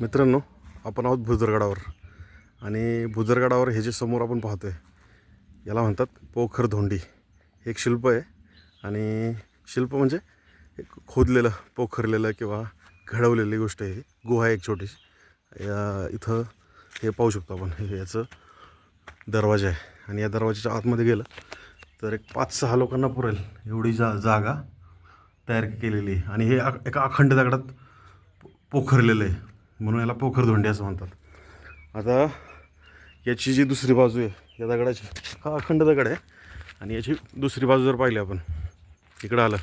मित्रांनो आपण आहोत भुजरगडावर. आणि भुजरगडावर हे जे समोर आपण पाहतो आहे याला म्हणतात पोखर धोंडी. हे एक शिल्प आहे. आणि शिल्प म्हणजे एक खोदलेलं पोखरलेलं किंवा घडवलेली गोष्ट आहे गुहा आहे एक छोटीशी. या इथं हे पाहू शकतो आपण. हे याचं दरवाजा आहे. आणि या दरवाजाच्या आतमध्ये गेलं तर एक पाच सहा लोकांना पुरेल एवढी जा जागा तयार केलेली आहे. आणि हे एका अखंड दगडात पो- पोखरलेलं आहे. म्हणून याला पोखर धोंडी असं म्हणतात. आता याची जी दुसरी बाजू आहे या दगडाची हा अखंड दगड आहे. आणि याची दुसरी बाजू जर पाहिली आपण इकडं आलं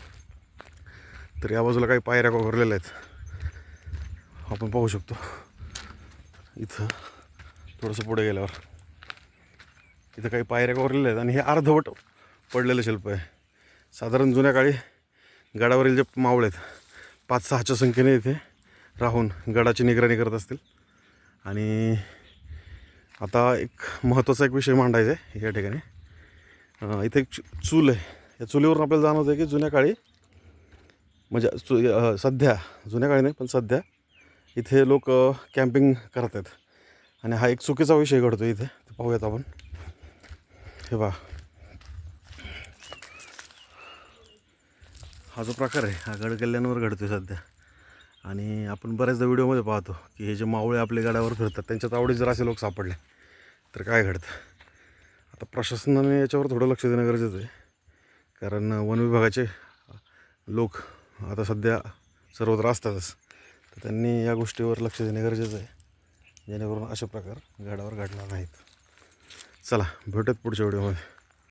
तर या बाजूला काही पायऱ्या कोरलेल्या आहेत. आपण पाहू शकतो. इथं थोडंसं पुढे गेल्यावर इथं काही पायऱ्या कोरलेल्या आहेत आणि हे अर्धवट पडलेलं शिल्प आहे. साधारण जुन्या काळी गडावरील जे मावळे आहेत पाच सहाच्या संख्येने इथे राहून गडाची निगराणी करत असतील. आणि आता एक महत्त्वाचा एक विषय मांडायचा आहे या ठिकाणी. इथे एक चू- चूल आहे. या चुलीवरून आपल्याला जाणवतं आहे की जुन्या काळी म्हणजे चु सध्या जुन्या काळी नाही पण सध्या इथे लोक कॅम्पिंग करत आहेत आणि हा एक चुकीचा विषय घडतो इथे. ते पाहूयात आपण. हे बा हा जो प्रकार आहे हा गड किल्ल्यांवर घडतो आहे सध्या. आणि आपण बऱ्याचदा व्हिडिओमध्ये पाहतो की हे जे मावळे आपल्या गाड्यावर फिरतात त्यांच्यात आवडी जर असे लोक सापडले. तर काय घडतं? आता प्रशासनाने याच्यावर थोडं लक्ष देणं गरजेचं आहे. कारण वन विभागाचे लोक आता सध्या सर्वत्र असतातच. तर त्यांनी या गोष्टीवर लक्ष देणे गरजेचं आहे. जेणेकरून असे प्रकार गाड्यावर घडणार नाहीत. चला भेटत पुढच्या व्हिडिओमध्ये.